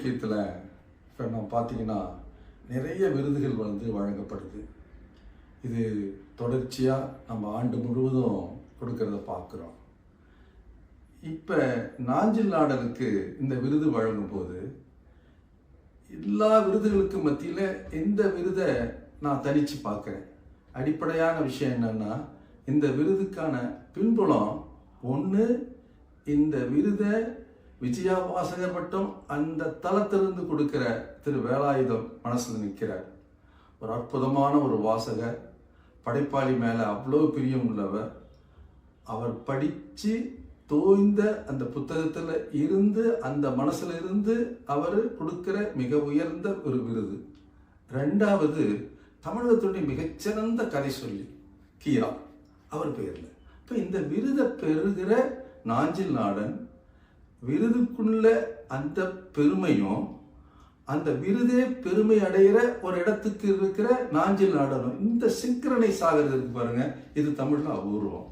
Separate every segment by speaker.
Speaker 1: இலக்கியத்தில் இப்போ நம்ம பார்த்தீங்கன்னா நிறைய விருதுகள் வந்து வழங்கப்படுது. இது தொடர்ச்சியாக நம்ம ஆண்டு முழுவதும் கொடுக்கறத பார்க்குறோம் இப்போ நாஞ்சில் நாடலுக்கு இந்த விருது வழங்கும்போது எல்லா விருதுகளுக்கு மத்தியில் இந்த விருதை நான் தனித்து பார்க்குறேன் அடிப்படையான விஷயம் என்னன்னா இந்த விருதுக்கான பின்புலம் ஒன்று இந்த விருதை விஜயா வாசகர் மட்டும் அந்த தளத்திலிருந்து கொடுக்கிற திரு வேலாயுதம் மனசில் நிற்கிறார் ஒரு அற்புதமான ஒரு வாசகர் படைப்பாளி மேலே அவ்வளோ பிரியம் உள்ளவர். அவர் படித்து தோய்ந்த அந்த புத்தகத்தில் இருந்து அந்த மனசில் இருந்து அவர் கொடுக்கிற மிக உயர்ந்த ஒரு விருது. ரெண்டாவது தமிழகத்துடைய மிகச்சிறந்த கதை சொல்லி கீரா அவர் பெயரில் இப்போ இந்த விருதை பெறுகிற நாஞ்சில் நாடன் விருதுக்குள்ள அந்த பெருமையும் அந்த விருதே பெருமை அடைகிற ஒரு இடத்துக்கு இருக்கிற நாஞ்சில் நாடனும் இந்த சிங்க்ரனைஸ் ஆகிறது இருக்கு பாருங்க இது தமிழ்ல அபூர்வம்.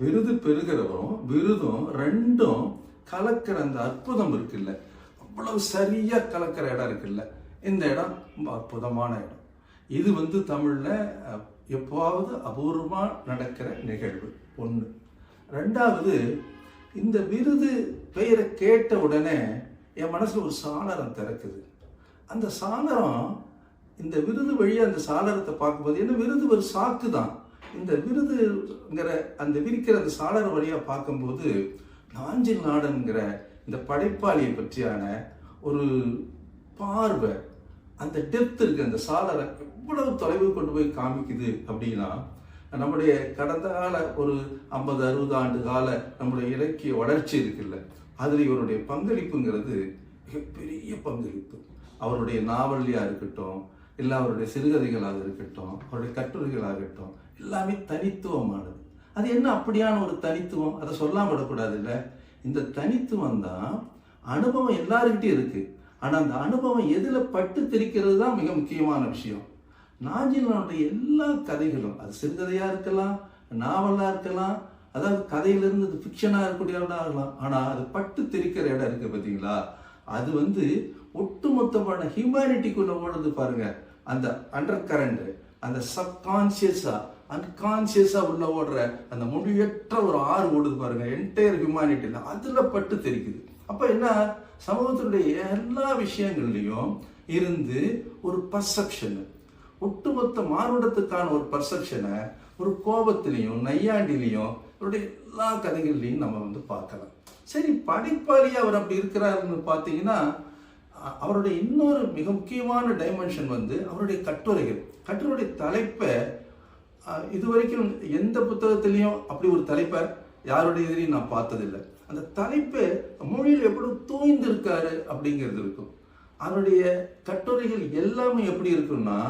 Speaker 1: விருது பெறுகிறவரும் விருதும் ரெண்டும் கலக்கிற அந்த அற்புதம் இருக்குல்ல அவ்வளவு சரியா கலக்கிற இடம் இருக்குல்ல இந்த இடம் ரொம்ப அற்புதமான இடம். இது வந்து தமிழ்ல எப்பாவது எப்போவாவது நடக்கிற நிகழ்வு ஒன்று ரெண்டாவது இந்த விருது பெயரை கேட்ட உடனே என் மனசில் ஒரு சாளரம் திறக்குது. அந்த சாளரம் இந்த விருது வழியாக அந்த சாளரத்தை பார்க்கும்போது என்ன விருது ஒரு சாக்கு தான். இந்த விருதுங்கிற அந்த விரிக்கிற அந்த சாளர வழியாக பார்க்கும்போது நாஞ்சில் நாடன்கிற இந்த படைப்பாளியை பற்றியான ஒரு பார்வை அந்த டெப்த் இருக்கு அந்த சாளரை எவ்வளவு தொலைவு கொண்டு போய் காமிக்குது அப்படின்னா நம்முடைய கடந்த கால ஒரு ஐம்பது அறுபது ஆண்டு கால நம்முடைய இலக்கிய வளர்ச்சி இருக்குல்ல அதில் இவருடைய பங்களிப்புங்கிறது மிகப்பெரிய பங்களிப்பு. அவருடைய நாவலியாக இருக்கட்டும் இல்லை அவருடைய சிறுகதைகளாக இருக்கட்டும் அவருடைய கட்டுரைகளாக இருக்கட்டும் எல்லாமே தனித்துவமானது. அது என்ன அப்படியான ஒரு தனித்துவம்? அதை சொல்லாம விடக்கூடாது இல்லை இந்த தனித்துவம் தான் அனுபவம் எல்லாருக்கிட்டையும் இருக்குது ஆனால் அந்த அனுபவம் எதில் பட்டு தெரிக்கிறது தான் மிக முக்கியமான விஷயம். நாஞ்சிலனுடைய எல்லா கதைகளும் அது சிறுகதையாக இருக்கலாம் நாவலாக இருக்கலாம் அதாவது கதையிலிருந்து அது ஃபிக்ஷனாக இருக்கக்கூடிய ஆகலாம் ஆனால் அது பட்டு தெரிக்கிற இடம் இருக்கு பார்த்தீங்களா? அது வந்து ஒட்டுமொத்தமான ஹியூமனிட்டிக்குள்ள ஓடுது பாருங்க. அந்த அண்டர் கரண்ட் அந்த சப்கான்சியஸாக அன்கான்சியஸாக உள்ள ஓடுற அந்த மொழியற்ற ஒரு ஆறு ஓடுது பாருங்க. என்டையர் ஹியூமானிட்டியில் அதில் பட்டு தெரிக்குது. அப்போ என்ன? சமூகத்தினுடைய எல்லா விஷயங்கள்லையும் இருந்து ஒரு பர்செப்ஷனு ஒட்டுமொத்த மாறுடத்துக்கான ஒரு பர்செப்ஷனை ஒரு கோபத்திலையும் நையாண்டிலையும் அவருடைய எல்லா கதைகள்லையும் நம்ம வந்து பார்க்கலாம். சரி படிப்பாளி அவர் அப்படி இருக்கிறாருன்னு பார்த்தீங்கன்னா அவருடைய இன்னொரு மிக முக்கியமான டைமென்ஷன் வந்து அவருடைய கட்டுரைகள். கட்டுரையுடைய தலைப்பை இது இதுவரைக்கும் எந்த புத்தகத்திலையும் அப்படி ஒரு தலைப்பை யாருடைய இதுலையும் நான் பார்த்ததில்லை. அந்த தலைப்பு மொழியில் எப்படி தூய்ந்திருக்காரு அப்படிங்கிறது இருக்கும். அவருடைய கட்டுரைகள் எல்லாமே எப்படி இருக்கும்னா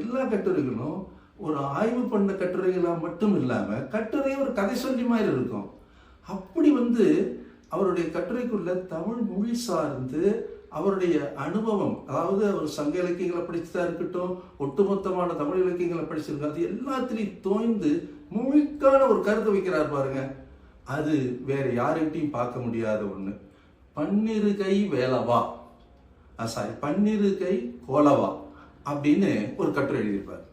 Speaker 1: எல்லா கட்டுரைகளும் ஒரு ஆய்வு பண்ண கட்டுரைகளாக மட்டும் இல்லாமல் கட்டுரை ஒரு கதை சொல்லி மாதிரி இருக்கும். அப்படி வந்து அவருடைய கட்டுரைக்குள்ள தமிழ் மொழி சார்ந்து அவருடைய அனுபவம் அதாவது அவர் சங்க இலக்கியங்களை படிச்சதா இருக்கட்டும் ஒட்டுமொத்தமான தமிழ் இலக்கியங்களை படிச்சிருக்காரு அது எல்லாத்திலையும் தோய்ந்து மொழிக்கான ஒரு கருத்தை வைக்கிறார் பாருங்க. அது வேற யாருக்கிட்டையும் பார்க்க முடியாத ஒண்ணு. பன்னிரு கை வேலவா சாரி பன்னிரு கை கோலவா அப்படின்னு ஒரு கட்டுரை எழுதியிருப்பார்.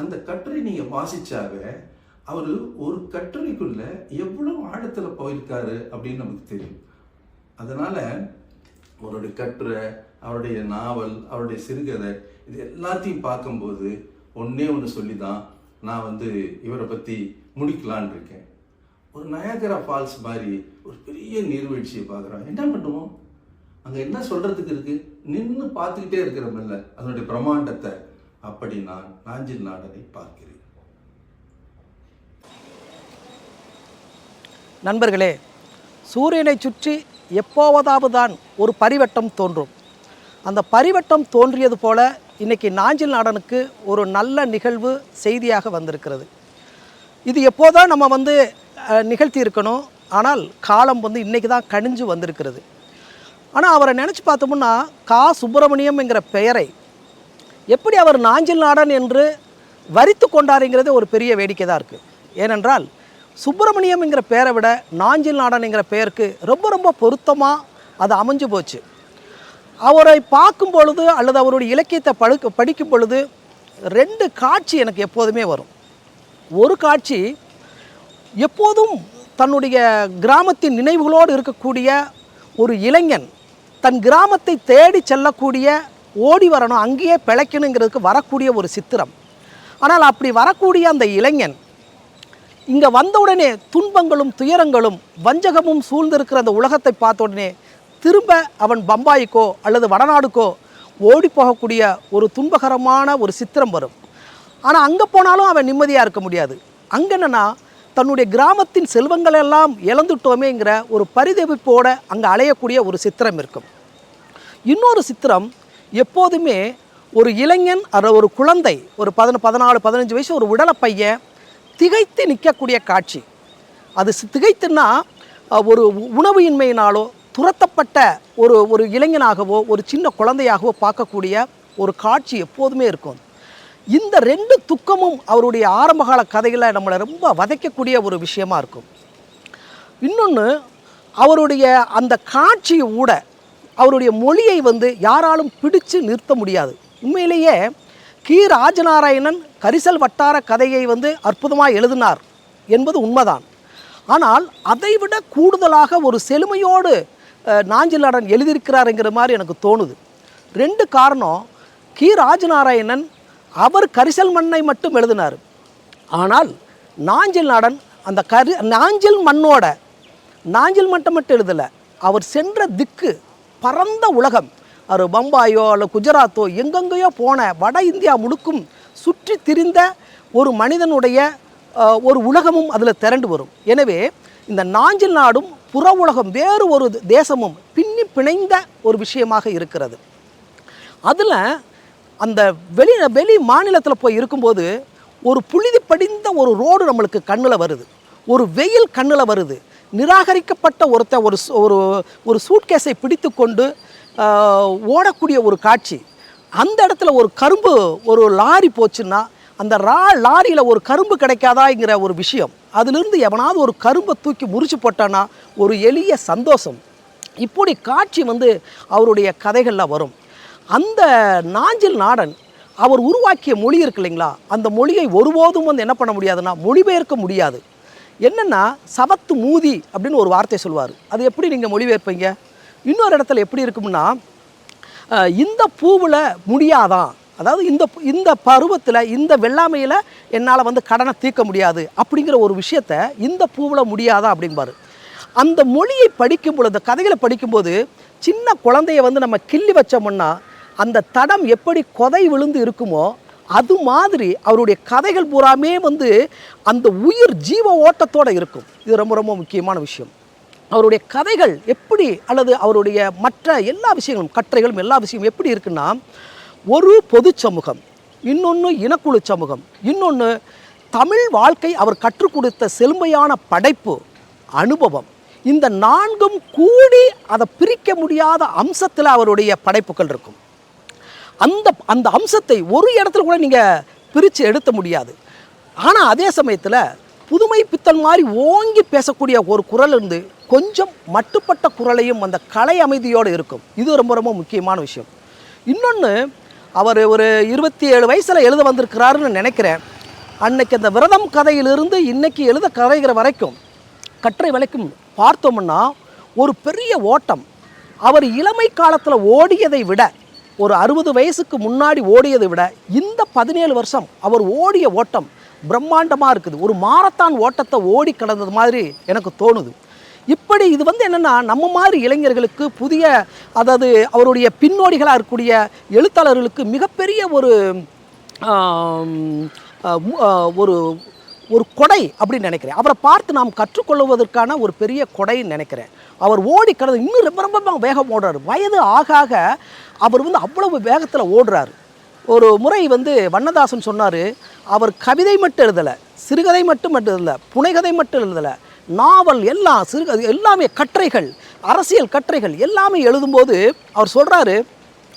Speaker 1: அந்த கட்டுரை நீங்கள் வாசிச்சாவே அவர் ஒரு கட்டுரைக்குள்ள எவ்வளவு ஆழத்தில் போயிருக்காரு அப்படின்னு நமக்கு தெரியும். அதனால் அவருடைய கட்டுரை அவருடைய நாவல் அவருடைய சிறுகதை இது எல்லாத்தையும் பார்க்கும்போது ஒன்றே ஒன்று சொல்லி தான் நான் வந்து இவரை பற்றி முடிக்கலான்னு இருக்கேன். ஒரு நயாகரா ஃபால்ஸ் மாதிரி ஒரு பெரிய நீர்வீழ்ச்சியை பார்க்குறோம் என்ன பண்ணுவோம்? அங்கே என்ன சொல்கிறதுக்கு இருக்குது நின்று பார்த்துக்கிட்டே இருக்கிறமில்ல அதனுடைய பிரம்மாண்டத்தை. அப்படி நான் நாஞ்சில் நாடனை பார்க்கிறேன்.
Speaker 2: நண்பர்களே சூரியனை சுற்றி எப்போவதாவது தான் ஒரு பரிவட்டம் தோன்றும். அந்த பரிவட்டம் தோன்றியது போல இன்னைக்கு நாஞ்சில் நாடனுக்கு ஒரு நல்ல நிகழ்வு செய்தியாக வந்திருக்கிறது. இது எப்போதான் நம்ம வந்து நிகழ்த்தியிருக்கணும் நிகழ்த்தி இருக்கணும். ஆனால் காலம் வந்து இன்றைக்கி தான் கணிஞ்சு வந்திருக்கிறது. ஆனால் அவரை நினச்சி பார்த்தோம்னா கா. சுப்பிரமணியம் என்கிற பெயரை எப்படி அவர் நாஞ்சில் நாடன் என்று வரித்து கொண்டாருங்கிறது ஒரு பெரிய வேடிக்கை தான் இருக்குது ஏனென்றால் சுப்பிரமணியம்ங்கிற பெயரை விட நாஞ்சில் நாடனுங்கிற பெயருக்கு ரொம்ப ரொம்ப பொருத்தமாக அது அமைஞ்சு போச்சு. அவரை பார்க்கும் பொழுது அல்லது அவருடைய இலக்கியத்தை படுக்க படிக்கும் பொழுது ரெண்டு காட்சி எனக்கு எப்போதுமே வரும். ஒரு காட்சி எப்போதும் தன்னுடைய கிராமத்தின் நினைவுகளோடு இருக்கக்கூடிய ஒரு இளைஞன் தன் கிராமத்தை தேடி செல்லக்கூடிய ஓடி வரணும் அங்கேயே பிழைக்கணுங்கிறதுக்கு வரக்கூடிய ஒரு சித்திரம். ஆனால் அப்படி வரக்கூடிய அந்த இளைஞன் இங்கே வந்தவுடனே துன்பங்களும் துயரங்களும் வஞ்சகமும் சூழ்ந்திருக்கிற அந்த உலகத்தை பார்த்த உடனே திரும்ப அவன் பம்பாய்க்கோ அல்லது வடநாடுக்கோ ஓடி போகக்கூடிய ஒரு துன்பகரமான ஒரு சித்திரம் வரும். ஆனால் அங்கே போனாலும் அவன் நிம்மதியாக இருக்க முடியாது. அங்கே என்னன்னா தன்னுடைய கிராமத்தின் செல்வங்களெல்லாம் இழந்துட்டோமேங்கிற ஒரு பரிதவிப்போடு அங்கே அலையக்கூடிய ஒரு சித்திரம் இருக்கும். இன்னொரு சித்திரம் எப்போதுமே ஒரு இளைஞன் அது ஒரு குழந்தை ஒரு பதின பதினாலு பதினஞ்சு வயசு ஒரு உடலை பையன் திகைத்து நிற்கக்கூடிய காட்சி. அது திகைத்துன்னா ஒரு உணவு இன்மையினாலோ துரத்தப்பட்ட ஒரு ஒரு இளைஞனாகவோ ஒரு சின்ன குழந்தையாகவோ பார்க்கக்கூடிய ஒரு காட்சி எப்போதுமே இருக்கும். இந்த ரெண்டு துக்கமும் அவருடைய ஆரம்பகால கதையில் நம்மளை ரொம்ப வதைக்கக்கூடிய ஒரு விஷயமா இருக்கும். இன்னொன்று அவருடைய அந்த காட்சி ஊட அவருடைய மொழியை வந்து யாராலும் பிடிச்சு நிறுத்த முடியாது. உண்மையிலேயே கி. ராஜநாராயணன் கரிசல் வட்டார கதையை வந்து அற்புதமாக எழுதினார் என்பது உண்மைதான். ஆனால் அதைவிட கூடுதலாக ஒரு செழுமையோடு நாஞ்சிலாடன் எழுதியிருக்கிறாருங்கிற மாதிரி எனக்கு தோணுது. ரெண்டு காரணம் கி. ராஜநாராயணன் அவர் கரிசல் மண்ணை மட்டும் எழுதினார். ஆனால் நாஞ்சில் நாடன் அந்த கரி நாஞ்சில் மண்ணோட நாஞ்சில் மட்டும் மட்டும் எழுதலை அவர் சென்ற திக்கு பரந்த உலகம். அவர் பம்பாயோ அல்ல குஜராத்தோ எங்கெங்கேயோ போன வட இந்தியா முழுக்கும் சுற்றி திரிந்த ஒரு மனிதனுடைய ஒரு உலகமும் அதில் திரண்டு வரும். எனவே இந்த நாஞ்சில் நாடும் புற உலகம் வேறு ஒரு தேசமும் பின்னி பிணைந்த ஒரு விஷயமாக இருக்கிறது. அதில் அந்த வெளி வெளி மாநிலத்தில் போய் இருக்கும்போது ஒரு புழுதி படிந்த ஒரு ரோடு நம்மளுக்கு கண்ணில் வருது. ஒரு வெயில் கண்ணில் வருது. நிராகரிக்கப்பட்ட ஒருத்தன் ஒரு ஒரு ஒரு சூட்கேஸை பிடித்து கொண்டு ஓடக்கூடிய ஒரு காட்சி. அந்த இடத்துல ஒரு கரும்பு ஒரு லாரி போச்சுன்னா அந்த ரா லாரியில் ஒரு கரும்பு கிடைக்காதாங்கிற ஒரு விஷயம். அதிலிருந்து எவனாவது ஒரு கரும்பை தூக்கி முறிச்சு போட்டான்னா ஒரு எளிய சந்தோஷம். இப்படி காட்சி வந்து அவருடைய கதைகளில் வரும். அந்த நாஞ்சில் நாடன் அவர் உருவாக்கிய மொழி இருக்கு இல்லைங்களா? அந்த மொழியை ஒருபோதும் வந்து என்ன பண்ண முடியாதுன்னா மொழிபெயர்க்க முடியாது. என்னென்னா சவத்து மூதி அப்படின்னு ஒரு வார்த்தை சொல்லுவார். அது எப்படி நீங்கள் மொழிபெயர்ப்பீங்க? இன்னொரு இடத்துல எப்படி இருக்கும்னா இந்த பூவில் முடியாதான். அதாவது இந்த இந்த பருவத்தில் இந்த வெள்ளாமையில் என்னால் வந்து கடனை தீர்க்க முடியாது அப்படிங்கிற ஒரு விஷயத்த இந்த பூவில் முடியாதா அப்படிம்பாரு. அந்த மொழியை படிக்கும் பொழுது கதைகளை படிக்கும்போது சின்ன குழந்தைய வந்து நம்ம கிள்ளி வச்சோம்னா அந்த தடம் எப்படி கொதை விழுந்து இருக்குமோ அது மாதிரி அவருடைய கதைகள் பூராமே வந்து அந்த உயிர் ஜீவ ஓட்டத்தோட இருக்கும். இது ரொம்ப ரொம்ப முக்கியமான விஷயம். அவருடைய கதைகள் எப்படி அல்லது அவருடைய மற்ற எல்லா விஷயங்களும் கட்டுரைகளும் எல்லா விஷயமும் எப்படி இருக்குன்னா ஒரு பொது சமூகம் இன்னொன்று இனக்குழு சமூகம் இன்னொன்று தமிழ் வாழ்க்கை அவர் கற்றுக் கொடுத்த செழுமையான படைப்பு அனுபவம். இந்த நான்கும் கூடி அதை பிரிக்க முடியாத அம்சத்தில் அவருடைய படைப்புகள் இருக்கும். அந்த அந்த அம்சத்தை ஒரு இடத்துல கூட நீங்கள் பிரித்து எடுத்த முடியாது. ஆனால் அதே சமயத்தில் புதுமை பித்தன் மாதிரி ஓங்கி பேசக்கூடிய ஒரு குரல் இருந்து கொஞ்சம் மட்டுப்பட்ட குரலையும் அந்த கலை அமைதியோடு இருக்கும். இது ரொம்ப ரொம்ப முக்கியமான விஷயம். இன்னொன்று அவர் ஒரு இருபத்தி ஏழு வயசில் எழுத வந்திருக்கிறாருன்னு நினைக்கிறேன். அன்னைக்கு அந்த விரதம் கதையிலிருந்து இன்னைக்கு எழுத கதைகிற வரைக்கும் கற்றை வரைக்கும் பார்த்தோம்னா ஒரு பெரிய ஓட்டம். அவர் இளமை காலத்தில் ஓடியதை விட ஒரு அறுபது வயசுக்கு முன்னாடி ஓடியதை விட இந்த பதினேழு வருஷம் அவர் ஓடிய ஓட்டம் பிரம்மாண்டமாக இருக்குது. ஒரு மாரத்தான் ஓட்டத்தை ஓடி கடந்தது மாதிரி எனக்கு தோணுது. இப்படி இது வந்து என்னென்னா நம்ம மாதிரி இளைஞர்களுக்கு புதிய அதாவது அவருடைய பின்னோடிகளாக இருக்கக்கூடிய எழுத்தாளர்களுக்கு மிகப்பெரிய ஒரு ஒரு ஒரு கொடை அப்படின்னு நினைக்கிறேன். அவரை பார்த்து நாம் கற்றுக்கொள்வதற்கான ஒரு பெரிய கொடைன்னு நினைக்கிறேன். அவர் ஓடி கடந்து இன்னும் ரொம்ப ரொம்ப வேகம் ஓடுறாரு. வயது ஆக ஆக அவர் வந்து அவ்வளவு வேகத்தில் ஓடுறாரு. ஒரு முறை வந்து வண்ணதாசன் சொன்னார் அவர் கவிதை மட்டும் எழுதலை சிறுகதை மட்டும் மட்டும் எழுதலை புனைகதை மட்டும் எழுதலை நாவல் எல்லாம் சிறுகதை எல்லாமே கட்டுரைகள் அரசியல் கட்டுரைகள் எல்லாமே எழுதும்போது அவர் சொல்கிறாரு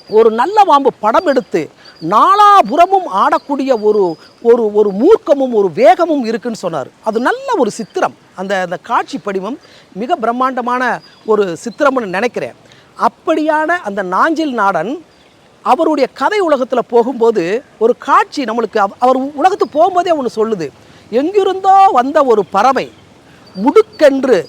Speaker 2: ஒரு நல்ல வாம்பு படம் எடுத்து நாலாபுறமும் ஆடக்கூடிய ஒரு ஒரு ஒரு மூர்க்கமும் ஒரு வேகமும் இருக்குன்னு சொன்னார். அது நல்ல ஒரு சித்திரம். அந்த அந்த காட்சி படிவம் மிக பிரம்மாண்டமான ஒரு சித்திரம்னு நினைக்கிறேன். அப்படியான அந்த நாஞ்சில் நாடன் அவருடைய கதை உலகத்தில் போகும்போது ஒரு காட்சி நம்மளுக்கு அவர் உலகத்துக்கு போகும்போதே ஒன்று சொல்லுது. எங்கிருந்தோ வந்த ஒரு பறவை முடுக்கென்று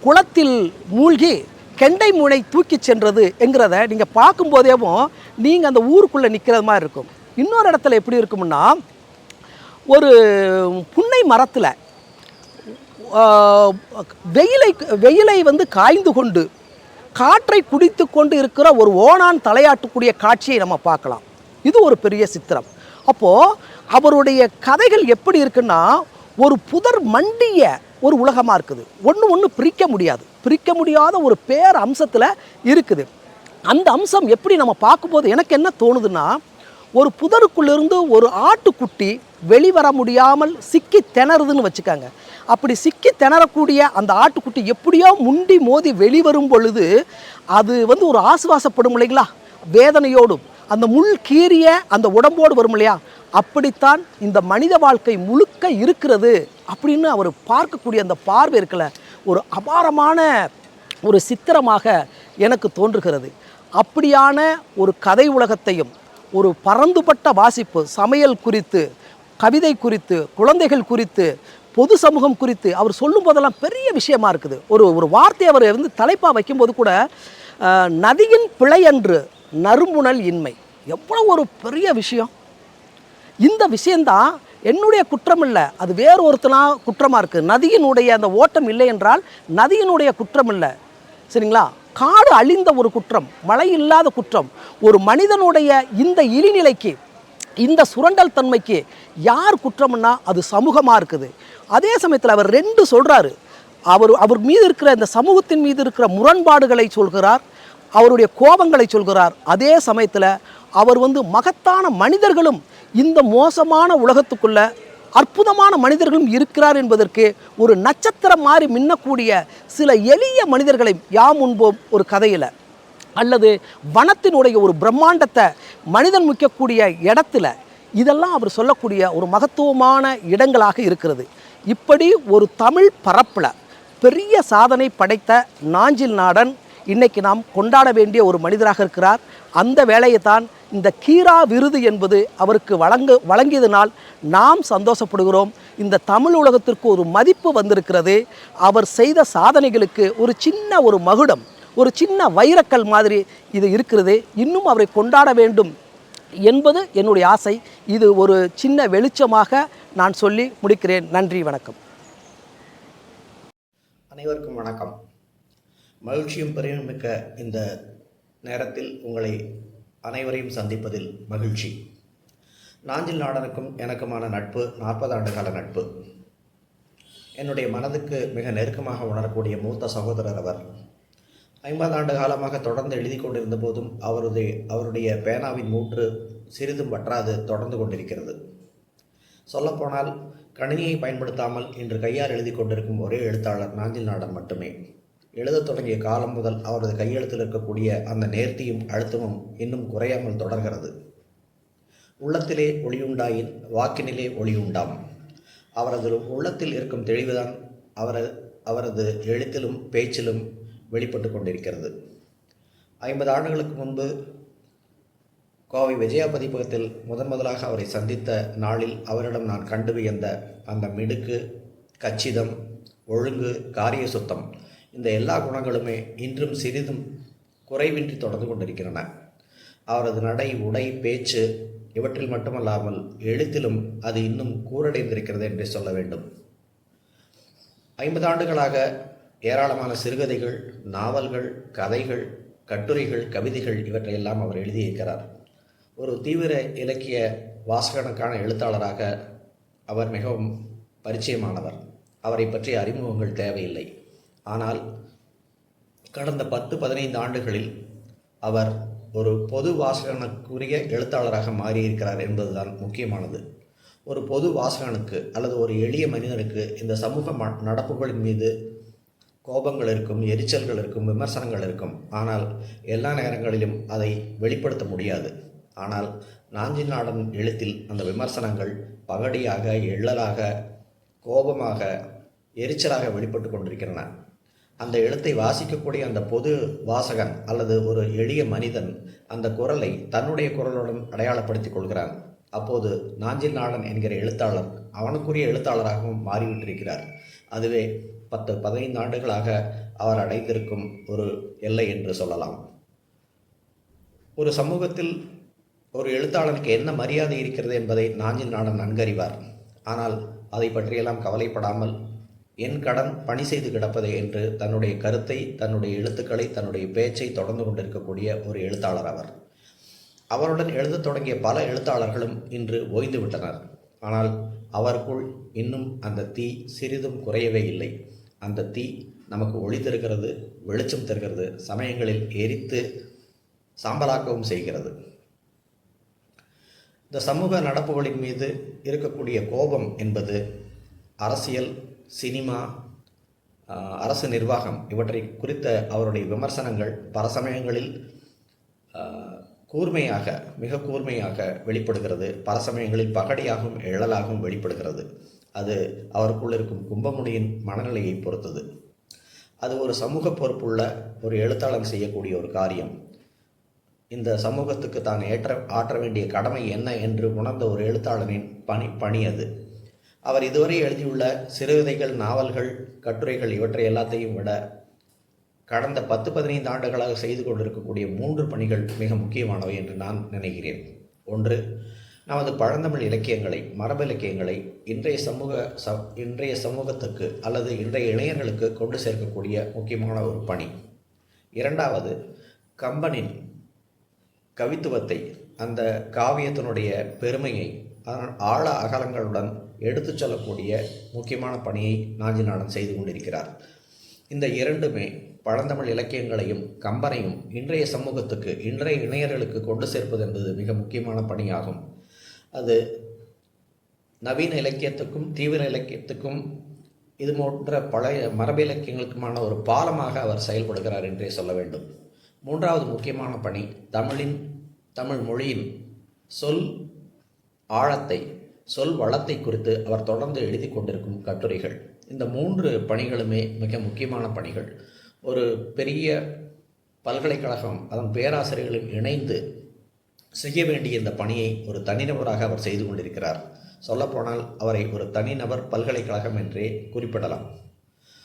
Speaker 2: குளத்தில் மூழ்கி கெண்டை மூனை தூக்கிச் சென்றது என்கிறத நீங்கள் பார்க்கும்போதேவும் நீங்கள் அந்த ஊருக்குள்ளே நிற்கிறது மாதிரி இருக்கும். இன்னொரு இடத்துல எப்படி இருக்கும்னா ஒரு புன்னை மரத்தில் வெயிலை வெயிலை வந்து காய்ந்து கொண்டு காற்றை குடித்து கொண்டு இருக்கிற ஒரு ஓணான் தலையாட்டக்கூடிய காட்சியை நம்ம பார்க்கலாம். இது ஒரு பெரிய சித்திரம். அப்போது அவருடைய கதைகள் எப்படி இருக்குன்னா ஒரு புதர் மண்டிய ஒரு உலகமாக இருக்குது. ஒன்று ஒன்று பிரிக்க முடியாது. பிரிக்க முடியாத ஒரு பேர் அம்சத்தில் இருக்குது. அந்த அம்சம் எப்படி நம்ம பார்க்கும்போது எனக்கு என்ன தோணுதுன்னா ஒரு புதருக்குள்ளிருந்து ஒரு ஆட்டுக்குட்டி வெளிவர முடியாமல் சிக்கி திணறுதுன்னு வச்சுக்காங்க. அப்படி சிக்கி திணறக்கூடிய அந்த ஆட்டுக்குட்டி எப்படியோ முண்டி மோதி வெளிவரும் பொழுது அது வந்து ஒரு ஆசுவாசப்படும் இல்லைங்களா? வேதனையோடும் அந்த முள் கீறிய அந்த உடம்போடு வரும் இல்லையா? அப்படித்தான் இந்த மனித வாழ்க்கை முழுக்க இருக்கிறது அப்படின்னு அவர் பார்க்கக்கூடிய அந்த பார்வை இருக்கல ஒரு அபாரமான ஒரு சித்திரமாக எனக்கு தோன்றுகிறது. அப்படியான ஒரு கதை உலகத்தையும் ஒரு பரந்துபட்ட வாசிப்பு சமையல் குறித்து கவிதை குறித்து குழந்தைகள் குறித்து பொது சமூகம் குறித்து அவர் சொல்லும் போதெல்லாம் பெரிய விஷயமா இருக்குது. ஒரு ஒரு வார்த்தையை அவர் வந்து தலைப்பாக வைக்கும்போது கூட நதியின் நதியின் பிழையன்று நறுமுணல் இன்மை. எவ்வளோ ஒரு பெரிய விஷயம். இந்த விஷயந்தான் என்னுடைய குற்றம் இல்லை அது வேறு ஒருத்தனா குற்றமாக இருக்குது நதியினுடைய அந்த ஓட்டம் இல்லை என்றால் நதியினுடைய குற்றம் இல்லை சரிங்களா? காடு அழிந்த ஒரு குற்றம் மழை இல்லாத குற்றம் ஒரு மனிதனுடைய இந்த இழிநிலைக்கு இந்த சுரண்டல் தன்மைக்கு யார் குற்றம்னா அது சமூகமாக இருக்குது. அதே சமயத்தில் அவர் ரெண்டு சொல்கிறாரு அவர் அவர் மீது இருக்கிற இந்த சமூகத்தின் மீது இருக்கிற முரண்பாடுகளை சொல்கிறார். அவருடைய கோபங்களை சொல்கிறார். அதே சமயத்தில் அவர் வந்து மகத்தான மனிதர்களும் இந்த மோசமான உலகத்துக்குள்ள அற்புதமான மனிதர்களும் இருக்கிறார் என்பதற்கு ஒரு நட்சத்திரம் மாதிரி மின்னக்கூடிய சில எளிய மனிதர்களை யாம் உண்போம் ஒரு கதையில். அல்லது வனத்தினுடைய ஒரு பிரம்மாண்டத்தை மனிதன் முக்கக்கூடிய இடத்துல இதெல்லாம் அவர் சொல்லக்கூடிய ஒரு மகத்துவமான இடங்களாக இருக்கிறது. இப்படி ஒரு தமிழ் பரப்பில் பெரிய சாதனை படைத்த நாஞ்சில் நாடன் இன்னைக்கு நாம் கொண்டாட வேண்டிய ஒரு மனிதராக இருக்கிறார். அந்த வேலையை தான் இந்த கீரா விருது என்பது அவருக்கு வழங்க வழங்கியதனால் நாம் சந்தோஷப்படுகிறோம். இந்த தமிழ் உலகத்திற்கு ஒரு மதிப்பு வந்திருக்கிறது. அவர் செய்த சாதனைகளுக்கு ஒரு சின்ன ஒரு மகுடம் ஒரு சின்ன வைரக்கல் மாதிரி இது இருக்கிறது. இன்னும் அவரை கொண்டாட வேண்டும் என்பது என்னுடைய ஆசை. இது ஒரு சின்ன வெளிச்சமாக நான் சொல்லி முடிக்கிறேன். நன்றி வணக்கம்.
Speaker 3: அனைவருக்கும் வணக்கம். மகிழ்ச்சியும் பெருமிக்க இந்த நேரத்தில் உங்களை அனைவரையும் சந்திப்பதில் மகிழ்ச்சி. நாஞ்சில் நாடனுக்கும் எனக்குமான நட்பு நாற்பது ஆண்டு கால நட்பு. என்னுடைய மனதுக்கு மிக நெருக்கமாக உணரக்கூடிய மூத்த சகோதரர் அவர். ஐம்பது ஆண்டு காலமாக தொடர்ந்து எழுதி கொண்டிருந்த போதும் அவருடைய அவருடைய பேனாவின் மூற்று சிறிதும் வற்றாது தொடர்ந்து கொண்டிருக்கிறது. சொல்லப்போனால் கணினியை பயன்படுத்தாமல் இன்று கையால் எழுதி கொண்டிருக்கும் ஒரே எழுத்தாளர் நாஞ்சில் நாடன் மட்டுமே. எழுதத் தொடங்கிய காலம் முதல் அவரது கையெழுத்தில் இருக்கக்கூடிய அந்த நேர்த்தியும் அழுத்தமும் இன்னும் குறையாமல் தொடர்கிறது. உள்ளத்திலே ஒளியுண்டாயின் வாக்கினிலே ஒளியுண்டாம். அவரது உள்ளத்தில் இருக்கும் தெளிவுதான் அவர அவரது எழுத்திலும் பேச்சிலும் வெளிப்பட்டு கொண்டிருக்கிறது. ஐம்பது ஆண்டுகளுக்கு முன்பு கோவை விஜயா பதிப்பகத்தில் முதன் முதலாக அவரை சந்தித்த நாளில் அவரிடம் நான் கண்டு வியந்த அந்த மிடுக்கு கச்சிதம் ஒழுங்கு காரிய சுத்தம் இந்த எல்லா குணங்களுமே இன்றும் சிறிதும் குறைவின்றி தொடர்ந்து கொண்டிருக்கின்றன. அவரது நடை உடை பேச்சு இவற்றில் மட்டுமல்லாமல் எழுத்திலும் அது இன்னும் கூரடைந்திருக்கிறது என்றே சொல்ல வேண்டும். ஐம்பது ஆண்டுகளாக ஏராளமான சிறுகதைகள் நாவல்கள் கதைகள் கட்டுரைகள் கவிதைகள் இவற்றையெல்லாம் அவர் எழுதியிருக்கிறார். ஒரு தீவிர இலக்கிய வாசகனுக்கான எழுத்தாளராக அவர் மிகவும் பரிச்சயமானவர். அவரை பற்றிய அறிமுகங்கள் தேவையில்லை. ஆனால் கடந்த பத்து பதினைந்து ஆண்டுகளில் அவர் ஒரு பொது வாசகனுக்குரிய எழுத்தாளராக மாறியிருக்கிறார் என்பதுதான் முக்கியமானது. ஒரு பொது வாசகனுக்கு அல்லது ஒரு எளிய மனிதனுக்கு இந்த சமூக ம- நடப்புகளின் மீது கோபங்கள் இருக்கும் எரிச்சல்கள் இருக்கும் விமர்சனங்கள் இருக்கும். ஆனால் எல்லா நேரங்களிலும் அதை வெளிப்படுத்த முடியாது. ஆனால் நாஞ்சில் நாடன் எழுத்தில் அந்த விமர்சனங்கள் பகடியாக எள்ளலாக கோபமாக எரிச்சலாக வெளிப்பட்டு கொண்டிருக்கின்றன. அந்த எழுத்தை வாசிக்கக்கூடிய அந்த பொது வாசகன் அல்லது ஒரு எளிய மனிதன் அந்த குரலை தன்னுடைய குரலுடன் அடையாளப்படுத்திக் கொள்கிறான். அப்போது நாஞ்சில் நாடன் என்கிற எழுத்தாளர் அவனுக்குரிய எழுத்தாளராகவும் மாறிவிட்டிருக்கிறார். அதுவே பத்து பதினைந்து ஆண்டுகளாக அவர் அடைந்திருக்கும் ஒரு எல்லை என்று சொல்லலாம். ஒரு சமூகத்தில் ஒரு எழுத்தாளனுக்கு என்ன மரியாதை இருக்கிறது என்பதை நாஞ்சில் நாடன் நன்கறிவார். ஆனால் அதை பற்றியெல்லாம் கவலைப்படாமல் என் கடன் பணி செய்து கிடப்பதே என்று தன்னுடைய கருத்தை தன்னுடைய எழுத்துக்களை தன்னுடைய பேச்சை தொடர்ந்து கொண்டிருக்கக்கூடிய ஒரு எழுத்தாளர் அவர். அவருடன் எழுதத் தொடங்கிய பல எழுத்தாளர்களும் இன்று ஓய்ந்து விட்டனர். ஆனால் அவருக்குள் இன்னும் அந்த தீ சிறிதும் குறையவே இல்லை. அந்த தீ நமக்கு ஒளி தருகிறது வெளிச்சம் தருகிறது சமயங்களில் எரித்து சாம்பலாக்கவும் செய்கிறது. இந்த சமூக நடப்புகளின் மீது இருக்கக்கூடிய கோபம் என்பது அரசியல் சினிமா அரசு நிர்வாகம் இவற்றை குறித்த அவருடைய விமர்சனங்கள் பல சமயங்களில் கூர்மையாக மிக கூர்மையாக வெளிப்படுகிறது. பல சமயங்களில் பகடியாகவும் எழலாகவும் வெளிப்படுகிறது. அது அவருக்குள் இருக்கும் கும்பமுனியின் மனநிலையை பொறுத்தது. அது ஒரு சமூக பொறுப்புள்ள ஒரு எழுத்தாளன் செய்யக்கூடிய ஒரு காரியம். இந்த சமூகத்துக்கு தான் ஏற்ற ஆற்ற வேண்டிய கடமை என்ன என்று உணர்ந்த ஒரு எழுத்தாளனின் பணி பணி அது. அவர் இதுவரை எழுதியுள்ள சிறுகதைகள் நாவல்கள் கட்டுரைகள் இவற்றை எல்லாத்தையும் விட கடந்த பத்து பதினைந்து ஆண்டுகளாக செய்து கொண்டிருக்கக்கூடிய மூன்று பணிகள் மிக முக்கியமானவை என்று நான் நினைக்கிறேன். ஒன்று நமது பழந்தமிழ் இலக்கியங்களை மரபு இலக்கியங்களை இன்றைய சமூக ச இன்றைய சமூகத்துக்கு அல்லது இன்றைய இளைஞர்களுக்கு கொண்டு சேர்க்கக்கூடிய முக்கியமான ஒரு பணி. இரண்டாவது கம்பனின் கவித்துவத்தை அந்த காவியத்தினுடைய பெருமையை ஆழ அகலங்களுடன் எடுத்துச் சொல்லக்கூடிய முக்கியமான பணியை நாஞ்சிநாடன் செய்து கொண்டிருக்கிறார். இந்த இரண்டுமே பழந்தமிழ் இலக்கியங்களையும் கம்பனையும் இன்றைய சமூகத்துக்கு இன்றைய இளைஞர்களுக்கு கொண்டு சேர்ப்பது என்பது மிக முக்கியமான பணியாகும். அது நவீன இலக்கியத்துக்கும் தீவிர இலக்கியத்துக்கும் இது போன்ற பழைய மரபு இலக்கியங்களுக்குமான ஒரு பாலமாக அவர் செயல்படுகிறார் என்றே சொல்ல வேண்டும். மூன்றாவது முக்கியமான பணி தமிழின் தமிழ் மொழியின் சொல் ஆழத்தை சொல் வளத்தை குறித்து அவர் தொடர்ந்து எழுதி கொண்டிருக்கும் கட்டுரைகள். இந்த மூன்று பணிகளுமே மிக முக்கியமான பணிகள். ஒரு பெரிய பல்கலைக்கழகம் அதன் பேராசிரியர்களும் இணைந்து செய்ய வேண்டிய இந்த பணியை ஒரு தனிநபராக அவர் செய்து கொண்டிருக்கிறார். சொல்லப்போனால் அவரை ஒரு தனிநபர் பல்கலைக்கழகம் என்றே குறிப்பிடலாம்.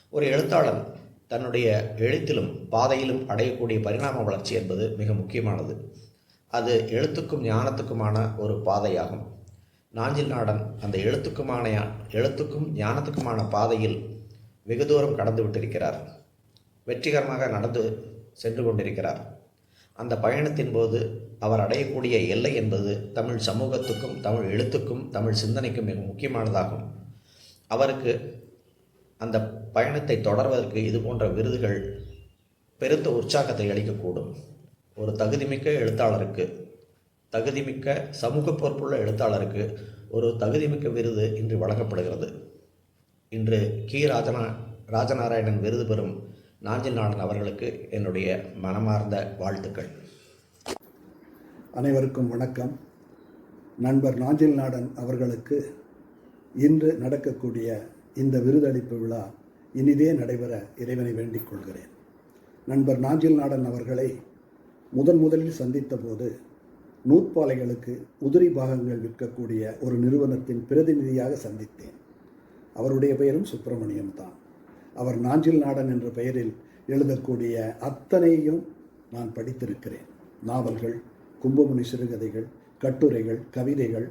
Speaker 3: ஒரு எழுத்தாளன் தன்னுடைய எழுத்திலும் பாதையிலும் அடையக்கூடிய பரிணாம வளர்ச்சி என்பது மிக முக்கியமானது. அது எழுத்துக்கும் ஞானத்துக்குமான ஒரு பாதையாகும். நாஞ்சில் நாடன் அந்த எழுத்துக்குமான எழுத்துக்கும் ஞானத்துக்குமான பாதையில் வெகு தூரம் கடந்து விட்டிருக்கிறார். வெற்றிகரமாக நடந்து சென்று கொண்டிருக்கிறார். அந்த பயணத்தின் போது அவர் அடையக்கூடிய எல்லை என்பது தமிழ் சமூகத்துக்கும் தமிழ் எழுத்துக்கும் தமிழ் சிந்தனைக்கும் மிக முக்கியமானதாகும். அவருக்கு அந்த பயணத்தை தொடர்வதற்கு இது போன்ற விருதுகள் பெருத்த உற்சாகத்தை அளிக்கக்கூடும். ஒரு தகுதிமிக்க எழுத்தாளருக்கு தகுதிமிக்க சமூக பொறுப்புள்ள எழுத்தாளருக்கு ஒரு தகுதிமிக்க விருது இன்று வழங்கப்படுகிறது. இன்று கி. ராஜனா ராஜநாராயணன் விருது பெறும் நாஞ்சில் நாடன் அவர்களுக்கு என்னுடைய மனமார்ந்த வாழ்த்துக்கள்.
Speaker 4: அனைவருக்கும் வணக்கம். நண்பர் நாஞ்சில் நாடன் அவர்களுக்கு இன்று நடக்கக்கூடிய இந்த விருதளிப்பு விழா இனிதே நடைபெற இறைவனை வேண்டிக் கொள்கிறேன். நண்பர் நாஞ்சில் நாடன் அவர்களை முதன் முதலில் சந்தித்த போது நூற்பாலைகளுக்கு உதிரி பாகங்கள் விற்கக்கூடிய ஒரு நிறுவனத்தின் பிரதிநிதியாக சந்தித்தேன். அவருடைய பெயரும் சுப்பிரமணியம் தான். அவர் நாஞ்சில் நாடன் என்ற பெயரில் எழுதக்கூடிய அத்தனையும் நான் படித்திருக்கிறேன். நாவல்கள் கும்பமுனி சிறுகதைகள் கட்டுரைகள் கவிதைகள்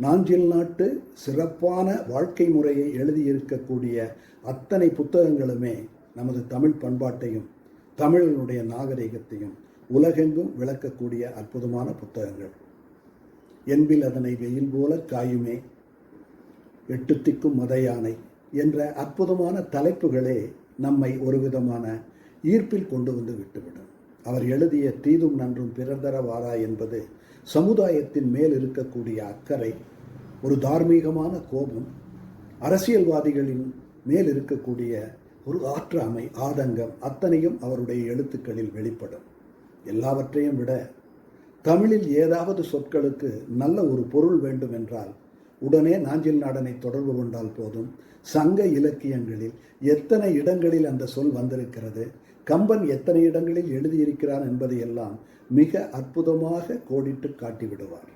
Speaker 4: நாஞ்சில் நாட்டு சிறப்பான வாழ்க்கை முறையை எழுதியிருக்கக்கூடிய அத்தனை புத்தகங்களுமே நமது தமிழ் பண்பாட்டையும் தமிழனுடைய நாகரிகத்தையும் உலகெங்கும் விளக்கக்கூடிய அற்புதமான புத்தகங்கள். என்பில் அதனை வெயில் போல காயுமே எட்டு திக்கும் மத யானை என்ற அற்புதமான தலைப்புகளே நம்மை ஒரு விதமான ஈர்ப்பில் கொண்டு வந்து விட்டுவிடும். அவர் எழுதிய தீதும் நன்றும் பிறந்தரவாரா என்பது சமுதாயத்தின் மேல் இருக்கக்கூடிய அக்கறை ஒரு தார்மீகமான கோபம் அரசியல்வாதிகளின் மேல் இருக்கக்கூடிய ஒரு ஆற்றாமை ஆதங்கம் அத்தனையும் அவருடைய எழுத்துக்களில் வெளிப்படும். எல்லாவற்றையும் விட தமிழில் ஏதாவது சொற்களுக்கு நல்ல ஒரு பொருள் வேண்டும் என்றால் உடனே நாஞ்சில் நாடனை தொடர்பு கொண்டால் போதும். சங்க இலக்கியங்களில் எத்தனை இடங்களில் அந்த சொல் வந்திருக்கிறது? கம்பன் எத்தனை இடங்களில் எழுதியிருக்கிறான் என்பதையெல்லாம் மிக அற்புதமாக கோடிட்டு காட்டிவிடுவார்.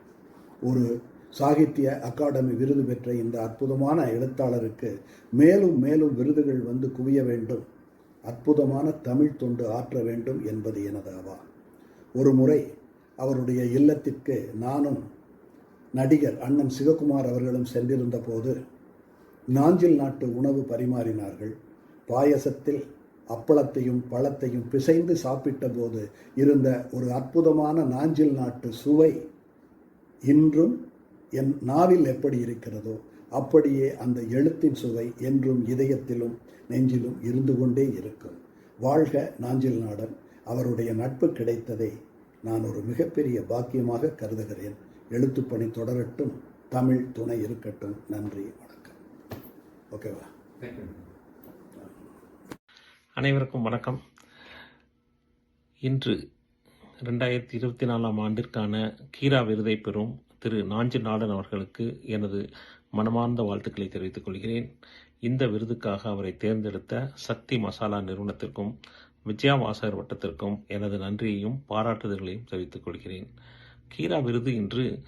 Speaker 4: ஒரு சாகித்ய அகாடமி விருது பெற்ற இந்த அற்புதமான எழுத்தாளருக்கு மேலும் மேலும் விருதுகள் வந்து குவிய வேண்டும். அற்புதமான தமிழ் தொண்டு ஆற்ற வேண்டும் என்பது எனது அவா ஒரு முறை அவருடைய இல்லத்திற்கு நானும் நடிகர் அண்ணன் சிவகுமார் அவர்களும் சென்றிருந்த போது நாஞ்சில் நாட்டு உணவு பரிமாறினார்கள். பாயசத்தில் அப்பளத்தையும் பழத்தையும் பிசைந்து சாப்பிட்ட போது இருந்த ஒரு அற்புதமான நாஞ்சில் நாட்டு சுவை இன்றும் என் நாவில் எப்படி இருக்கிறதோ அப்படியே அந்த எழுத்தின் சுவை என்றும் இதயத்திலும் நெஞ்சிலும் இருந்து கொண்டே இருக்கும். வாழ்க நாஞ்சில் நாடன். அவருடைய நட்பு கிடைத்ததை நான் ஒரு மிகப்பெரிய பாக்கியமாக கருதுகிறேன். எழுத்துப்பணி தொடரட்டும். தமிழ் துணை இருக்கட்டும். நன்றி வணக்கம். ஓகேவா
Speaker 5: அனைவருக்கும் வணக்கம். இன்று ரெண்டாயிரத்தி இருபத்தி நாலாம் ஆண்டிற்கான கீரா விருதை பெறும் திரு நாஞ்சி நாடன் அவர்களுக்கு எனது மனமார்ந்த வாழ்த்துக்களை தெரிவித்துக் கொள்கிறேன். இந்த விருதுக்காக அவரை தேர்ந்தெடுத்த சக்தி மசாலா நிறுவனத்திற்கும் விஜயாவாசகர் வட்டத்திற்கும் எனது நன்றியையும் பாராட்டுதல்களையும் தெரிவித்துக் கொள்கிறேன். கீரா விருது இன்று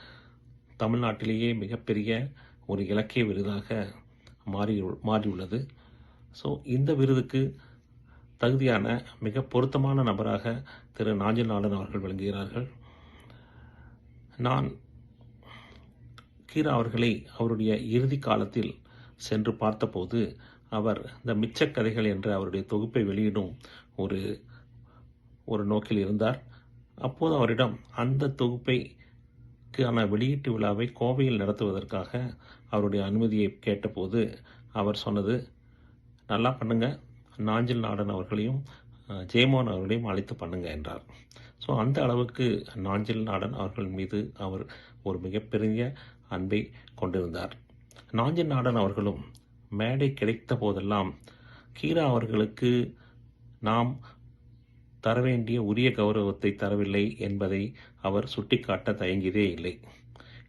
Speaker 5: தமிழ்நாட்டிலேயே மிகப்பெரிய ஒரு இலக்கிய விருதாக மாறி மாறியுள்ளது. ஸோ இந்த விருதுக்கு தகுதியான மிக பொருத்தமான நபராக திரு. நாஞ்சில் அவர்கள் விளங்குகிறார்கள். நான் கீரா அவர்களை அவருடைய இறுதி காலத்தில் சென்று பார்த்தபோது அவர் இந்த மிச்ச கதைகள் என்ற அவருடைய தொகுப்பை வெளியிடும் ஒரு ஒரு நோக்கில் இருந்தார். அப்போது அவரிடம் அந்த தொகுப்பைக்கான வெளியீட்டு விழாவை கோவையில் நடத்துவதற்காக அவருடைய அனுமதியை கேட்டபோது அவர் சொன்னது நல்லா பண்ணுங்க. நாஞ்சில் நாடன் அவர்களையும் ஜெயமோகன் அவர்களையும் அழைத்து பண்ணுங்க என்றார். ஸோ அந்த அளவுக்கு நாஞ்சில் நாடன் அவர்கள் மீது அவர் ஒரு மிகப்பெரிய அன்பை கொண்டிருந்தார். நாஞ்சில் நாடன் அவர்களும் மேடை கிடைத்த போதெல்லாம் கீரா அவர்களுக்கு நாம் தர வேண்டிய உரிய கௌரவத்தை தரவில்லை என்பதை அவர் சுட்டிக்காட்ட தயங்கியதே இல்லை.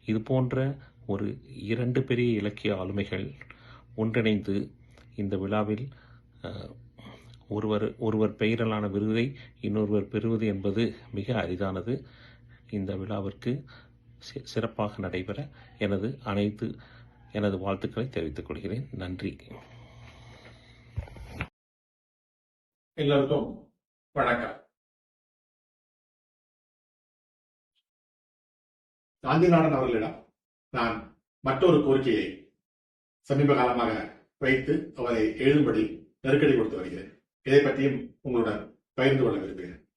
Speaker 5: இது போன்ற ஒரு இரண்டு பெரிய இலக்கிய ஆளுமைகள் ஒன்றிணைந்து இந்த விழாவில் ஒருவர் ஒருவர் பெயரலான விருதை இன்னொருவர் பெறுவது என்பது மிக அரிதானது. இந்த விழாவிற்கு சிறப்பாக நடைபெற எனது அனைத்து எனது வாழ்த்துக்களை தெரிவித்துக் கொள்கிறேன். நன்றி.
Speaker 6: எல்லோருக்கும் வணக்கம். காந்திநாடன் அவர்களிடம் நான் மற்றொரு கோரிக்கையை சமீப காலமாக வைத்து அவரை எழுதும்படி நெருக்கடி கொடுத்து வருகிறேன். இதை பற்றியும் உங்களுடன் பகிர்ந்து கொள்ள விரும்புகிறேன்.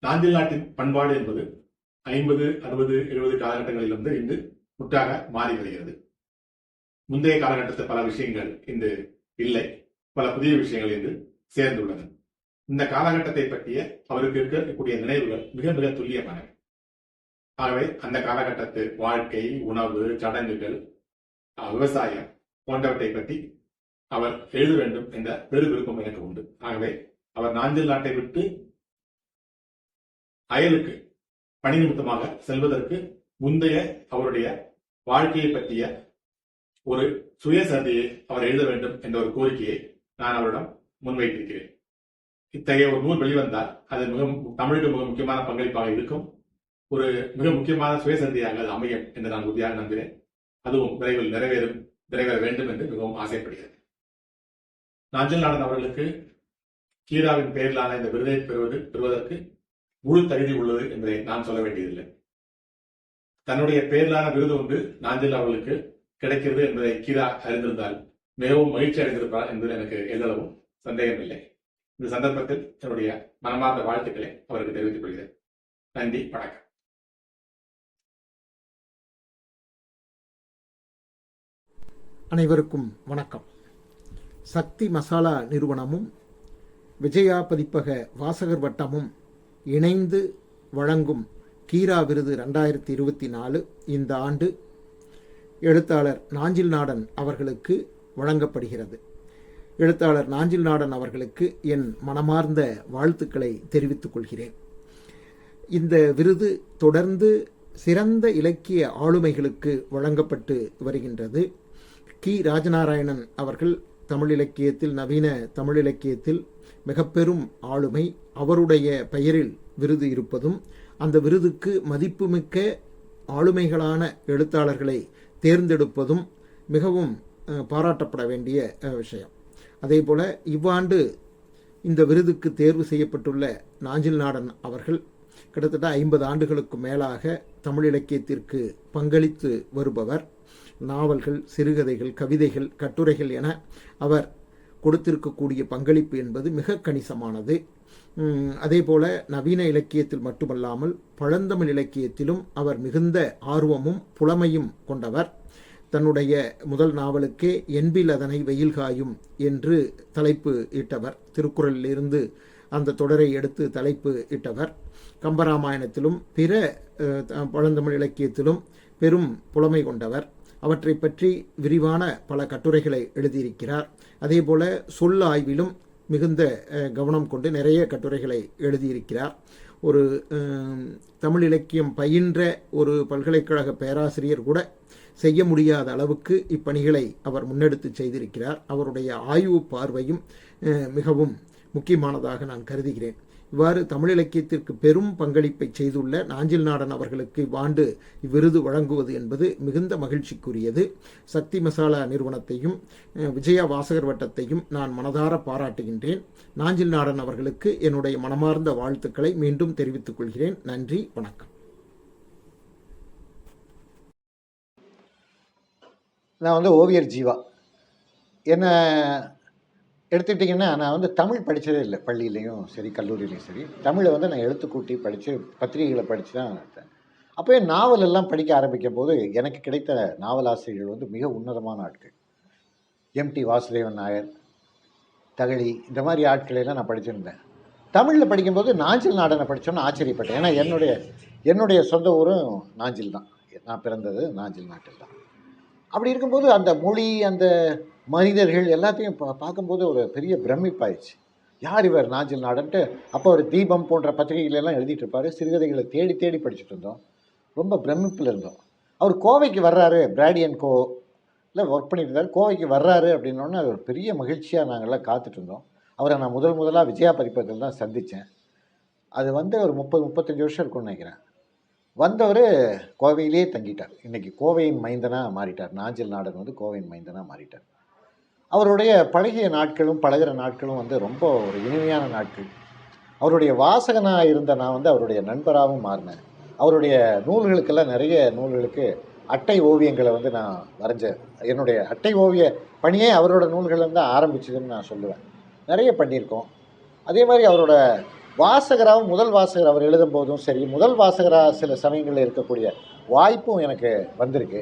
Speaker 6: நாஞ்சில் நாட்டின் பண்பாடு என்பது ஐம்பது அறுபது எழுபது காலகட்டங்களிலிருந்து இன்று முற்றாக மாறி வருகிறது. முந்தைய காலகட்டத்தில் பல விஷயங்கள் இன்று இல்லை. பல புதிய விஷயங்கள் இன்று சேர்ந்துள்ளன. இந்த காலகட்டத்தை பற்றிய அவருக்கு இருக்கக்கூடிய நினைவுகள் மிக மிக துல்லியமானவை. ஆகவே அந்த காலகட்டத்து வாழ்க்கை உணவு சடங்குகள் விவசாயம் போன்றவற்றை பற்றி அவர் எழுத வேண்டும் என்ற பெரு விருப்பம் எனக்கு உண்டு. ஆகவே அவர் நாஞ்சில் நாட்டை விட்டு அயலுக்கு பணி நிமித்தமாக செல்வதற்கு முந்தைய அவருடைய வாழ்க்கையை பற்றிய ஒரு சுயசரிதையை அவர் எழுத வேண்டும் என்ற ஒரு கோரிக்கையை நான் அவரிடம் முன்வைத்திருக்கிறேன். இத்தகைய ஒரு நூல் வெளிவந்தால் அது மிக தமிழுக்கு மிக முக்கியமான பங்களிப்பாக இருக்கும். ஒரு மிக முக்கியமான சுயசந்தியாக அது அமையும் என்று நான் உறுதியாக நம்புகிறேன். அதுவும் விரைவில் நிறைவேறும் நிறைவேற வேண்டும் என்று மிகவும் ஆசைப்படுகிறது. நாஞ்சல் நாடன் அவர்களுக்கு கீராவின் பெயரிலான இந்த விருதை பெறுவது பெறுவதற்கு முழு தகுதி உள்ளது என்பதை நான் சொல்ல வேண்டியதில்லை. தன்னுடைய பெயரிலான விருது ஒன்று நாஞ்சல் அவர்களுக்கு கிடைக்கிறது என்பதை கீரா அறிந்திருந்தால் மிகவும் மகிழ்ச்சி அடைந்திருப்பார் என்பது எனக்கு எல்லளவும் சந்தேகமில்லை. இந்த சந்தர்ப்பத்தில் என்னுடைய மனமார்ந்த வாழ்த்துக்களை அவருக்கு தெரிவித்துக் கொள்கிறேன். நன்றி வணக்கம்.
Speaker 7: அனைவருக்கும் வணக்கம். சக்தி மசாலா நிறுவனமும் விஜயா பதிப்பக வாசகர் வட்டமும் இணைந்து வழங்கும் கீரா விருது ரெண்டாயிரத்தி இருபத்தி நாலு இந்த ஆண்டு எழுத்தாளர் நாஞ்சில் நாடன் அவர்களுக்கு வழங்கப்படுகிறது. எழுத்தாளர் நாஞ்சில் நாடன் அவர்களுக்கு என் மனமார்ந்த வாழ்த்துக்களை தெரிவித்துக் கொள்கிறேன். இந்த விருது தொடர்ந்து சிறந்த இலக்கிய ஆளுமைகளுக்கு வழங்கப்பட்டு வருகின்றது. கி. ராஜநாராயணன் அவர்கள் தமிழ் இலக்கியத்தில் நவீன தமிழ் இலக்கியத்தில் மிக பெரும் ஆளுமை. அவருடைய பெயரில் விருது இருப்பதும் அந்த விருதுக்கு மதிப்புமிக்க ஆளுமைகளான எழுத்தாளர்களை தேர்ந்தெடுப்பதும் மிகவும் பாராட்டப்பட வேண்டிய விஷயம். அதே அதேபோல இவ்வாண்டு இந்த விருதுக்கு தேர்வு செய்யப்பட்டுள்ள நாஞ்சில் நாடன் அவர்கள் கிட்டத்தட்ட ஐம்பது ஆண்டுகளுக்கு மேலாக தமிழ் இலக்கியத்திற்கு பங்களித்து வருபவர். நாவல்கள் சிறுகதைகள் கவிதைகள் கட்டுரைகள் என அவர் கொடுத்திருக்கக்கூடிய பங்களிப்பு என்பது மிக கணிசமானது. அதே அதேபோல நவீன இலக்கியத்தில் மட்டுமல்லாமல் பழந்தமிழ் இலக்கியத்திலும் அவர் மிகுந்த ஆர்வமும் புலமையும் கொண்டவர். தன்னுடைய முதல் நாவலுக்கே என்பில் அதனை வெயில் காயும் என்று தலைப்பு இட்டவர். திருக்குறளிலிருந்து அந்த தொடரை எடுத்து தலைப்பு இட்டவர். கம்பராமாயணத்திலும் பிற த- பழந்தமிழ் இலக்கியத்திலும் பெரும் புலமை கொண்டவர். அவற்றை பற்றி விரிவான பல கட்டுரைகளை எழுதியிருக்கிறார். அதேபோல சொல் ஆய்விலும் மிகுந்த கவனம் கொண்டு நிறைய கட்டுரைகளை எழுதியிருக்கிறார். ஒரு தமிழ் இலக்கியம் பயின்ற ஒரு பல்கலைக்கழக பேராசிரியர் கூட செய்ய முடியாத அளவுக்கு இப்பணிகளை அவர் முன்னெடுத்து செய்திருக்கிறார். அவருடைய ஆய்வு பார்வையும் மிகவும் முக்கியமானதாக நான் கருதுகிறேன். இவ்வாறு தமிழ் இலக்கியத்திற்கு பெரும் பங்களிப்பை செய்துள்ள நாஞ்சில் நாடன் அவர்களுக்கு இவ்வாண்டு இவ்விருது வழங்குவது என்பது மிகுந்த மகிழ்ச்சிக்குரியது. சக்தி மசாலா நிறுவனத்தையும் விஜயா வாசகர் வட்டத்தையும் நான் மனதார பாராட்டுகின்றேன். நாஞ்சில் நாடன் அவர்களுக்கு என்னுடைய மனமார்ந்த வாழ்த்துக்களை மீண்டும் தெரிவித்துக் கொள்கிறேன். நன்றி வணக்கம்.
Speaker 8: நான் வந்து ஓவியர் ஜீவா. என்னை எடுத்துக்கிட்டிங்கன்னா நான் வந்து தமிழ் படித்ததே இல்லை. பள்ளியிலையும் சரி கல்லூரியிலையும் சரி. தமிழை வந்து நான் எழுத்துக்கூட்டி படித்து பத்திரிகைகளை படித்து தான் எடுத்தேன் அப்போயே நாவல் எல்லாம் படிக்க ஆரம்பிக்கும் போது எனக்கு கிடைத்த நாவல் ஆசிரியர்கள் வந்து மிக உன்னதமான ஆட்கள். எம்டி வாசுதேவன் நாயர் தகழி இந்த மாதிரி ஆட்களை எல்லாம் நான் படிச்சிருந்தேன். தமிழில் படிக்கும்போது நாஞ்சில் நாடனை படித்தோன்னு ஆச்சரியப்பட்டேன். ஏன்னா என்னுடைய என்னுடைய சொந்த ஊரும் நாஞ்சில் தான். நான் பிறந்தது நாஞ்சில் நாட்டில் தான். அப்படி இருக்கும்போது அந்த மொழி அந்த மனிதர்கள் எல்லாத்தையும் பா பார்க்கும்போது ஒரு பெரிய பிரமிப்பாயிடுச்சு. யார் இவர் நாஞ்சில் நாடன்ட்டு? அப்போ ஒரு தீபம் போன்ற பத்திரிகைகளெல்லாம் எழுதிட்டு சிறுகதைகளை தேடி தேடி படிச்சுட்டு இருந்தோம். ரொம்ப பிரமிப்பில் இருந்தோம். அவர் கோவைக்கு வர்றாரு பிராடியன் கோ இல்லை ஒர்க் பண்ணியிருந்தார் இருந்தார். கோவைக்கு வர்றாரு அப்படின்னோடனே அது ஒரு பெரிய மகிழ்ச்சியாக நாங்கள்லாம் காத்துட்டு இருந்தோம். அவரை நான் முதல் முதலாக விஜயா பதிப்பகத்தில் தான் சந்தித்தேன் அது வந்து ஒரு முப்பது முப்பத்தஞ்சு வருஷம் இருக்கும்னு நினைக்கிறேன். வந்தவர் கோவையிலே தங்கிட்டார். இன்றைக்கி கோவையின் மைந்தனாக மாறிட்டார். நாஞ்சில் நாடன் வந்து கோவையின் மைந்தனாக மாறிட்டார். அவருடைய பழகிய நாட்களும் பழகுற நாட்களும் வந்து ரொம்ப ஒரு இனிமையான நாட்கள். அவருடைய வாசகனாக இருந்த நான் வந்து அவருடைய நண்பராகவும் மாறினேன். அவருடைய நூல்களுக்கெல்லாம் நிறைய நூல்களுக்கு அட்டை ஓவியங்களை வந்து நான் வரைஞ்சேன் என்னுடைய அட்டை ஓவிய பணியே அவரோட நூல்கள்லேருந்து தான் ஆரம்பிச்சதுன்னு நான் சொல்லுவேன். நிறைய பண்ணியிருக்கோம். அதே மாதிரி அவரோட வாசகராகவும் முதல் வாசகர் அவர் எழுதும் போதும் சரி முதல் வாசகராக சில சமயங்களில் இருக்கக்கூடிய வாய்ப்பும் எனக்கு வந்திருக்கு.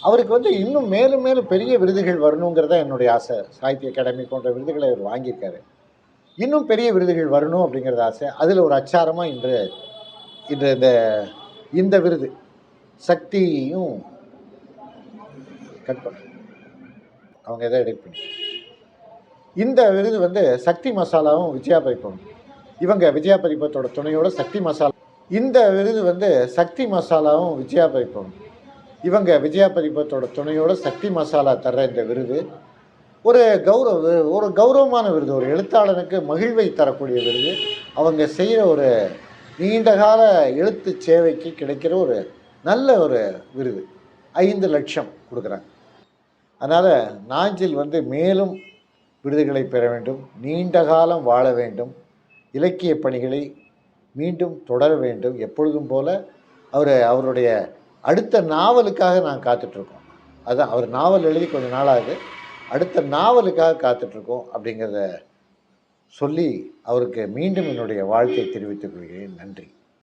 Speaker 8: அவருக்கு வந்து இன்னும் மேலும் மேலும் பெரிய விருதுகள் வரணுங்கிறத என்னுடைய ஆசை. சாகித்ய அகாடமி போன்ற விருதுகளை அவர் வாங்கியிருக்காரு. இன்னும் பெரிய விருதுகள் வரணும் அப்படிங்கிறது ஆசை. அதில் ஒரு அச்சாரமாக இன்று இன்று இந்த இந்த விருது. சக்தியும் கட் பண்ண அவங்க எதை எடிட் பண்ணி. இந்த விருது வந்து சக்தி மசாலாவும் விஜயா பைப்பும் இவங்க விஜயா பரிபத்தோட துணையோட சக்தி மசாலா. இந்த விருது வந்து சக்தி மசாலாவும் விஜயா பரிபம் இவங்க விஜயா பரிபத்தோட துணையோட சக்தி மசாலா தர்ற இந்த விருது. ஒரு கௌரவ ஒரு கௌரவமான விருது ஒரு எழுத்தாளனுக்கு மகிழ்வை தரக்கூடிய விருது. அவங்க செய்கிற ஒரு நீண்டகால எழுத்து சேவைக்கு கிடைக்கிற ஒரு நல்ல ஒரு விருது. ஐந்து லட்சம் கொடுக்குறாங்க. அதனால் நாஞ்சில் வந்து மேலும் விருதுகளை பெற வேண்டும். நீண்ட காலம் வாழ வேண்டும். இலக்கிய பணிகளை மீண்டும் தொடர வேண்டும். எப்பொழுதும் போல அவர் அவருடைய அடுத்த நாவலுக்காக நான் காத்துட்ருக்கோம். அதான் அவர் நாவல் எழுதி கொஞ்ச நாளாகுது. அடுத்த நாவலுக்காக காத்துட்ருக்கோம் அப்படிங்கிறத சொல்லி அவருக்கு மீண்டும் என்னுடைய வாழ்த்தை தெரிவித்துக் கொள்கிறேன். நன்றி.